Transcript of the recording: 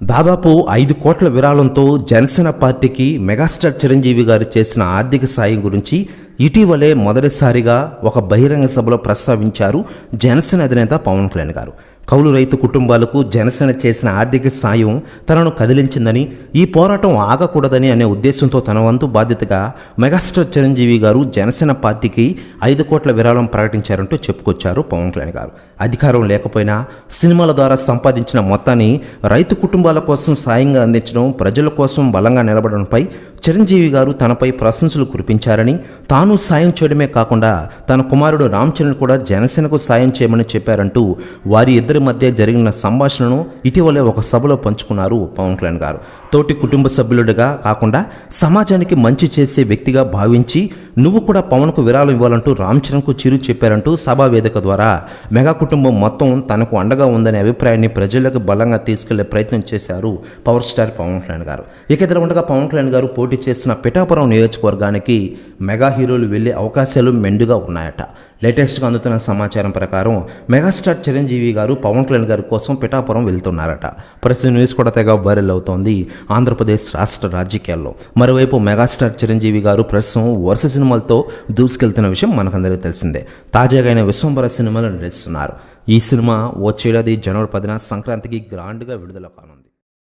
దాదాపు ఐదు కోట్ల విరాళంతో జనసేన పార్టీకి మెగాస్టార్ చిరంజీవి గారు చేసిన ఆర్థిక సాయం గురించి ఇటీవలే మొదటిసారిగా ఒక బహిరంగ సభలో ప్రస్తావించారు జనసేన అధినేత పవన్ కళ్యాణ్ గారు. కౌలు రైతు కుటుంబాలకు జనసేన చేసిన ఆర్థిక సాయం తనను కదిలించిందని ఈ పోరాటం ఆగకూడదని అనే ఉద్దేశంతో తన వంతు బాధ్యతగా మెగాస్టార్ చిరంజీవి గారు జనసేన పార్టీకి ఐదు కోట్ల విరాళం ప్రకటించారంటూ చెప్పుకొచ్చారు పవన్ కళ్యాణ్ గారు. అధికారం లేకపోయినా సినిమాల ద్వారా సంపాదించిన మొత్తాన్ని రైతు కుటుంబాల కోసం సాయంగా అందించడం ప్రజల కోసం బలంగా నిలబడడంపై చిరంజీవి గారు తనపై ప్రశంసలు కురిపించారని తాను సాయం చేయడమే కాకుండా తన కుమారుడు రామ్ చరణ్ కూడా జనసేనకు సాయం చేయమని చెప్పారంటూ వారి ఇద్దరి మధ్య జరిగిన సంభాషణను ఇటీవలే ఒక సభలో పంచుకున్నారు పవన్ కళ్యాణ్ గారు. తోటి కుటుంబ సభ్యులుడిగా కాకుండా సమాజానికి మంచి చేసే వ్యక్తిగా భావించి నువ్వు కూడా పవన్కు విరాళం ఇవ్వాలంటూ రామ్ చరణ్కు చిరు చెప్పారంటూ సభా వేదిక ద్వారా మెగా కుటుంబం మొత్తం తనకు అండగా ఉందనే అభిప్రాయాన్ని ప్రజలకు బలంగా తీసుకెళ్ళే ప్రయత్నం చేశారు పవర్ స్టార్ పవన్ కళ్యాణ్ గారు. ఇక ఇద్దరు ఉండగా పవన్ కళ్యాణ్ గారు పోటీ చేసిన పిఠాపురం నియోజకవర్గానికి మెగా హీరోలు వెళ్ళే అవకాశాలు మెండుగా ఉన్నాయట. లేటెస్ట్గా అందుతున్న సమాచారం ప్రకారం మెగాస్టార్ చిరంజీవి గారు పవన్ కళ్యాణ్ గారి కోసం పిఠాపురం వెళ్తున్నారట. ప్రస్తుతం న్యూస్ కూడా తెగ వైరల్ అవుతోంది ఆంధ్రప్రదేశ్ రాష్ట్ర రాజకీయాల్లో. మరోవైపు మెగాస్టార్ చిరంజీవి గారు ప్రస్తుతం వరుస సినిమాలతో దూసుకెళ్తున్న విషయం మనకందరికీ తెలిసిందే. తాజాగా ఆయన విశ్వంబర సినిమాలు నటిస్తున్నారు. ఈ సినిమా వచ్చేడాది జనవరి పదిన సంక్రాంతికి గ్రాండ్గా విడుదల కానుంది.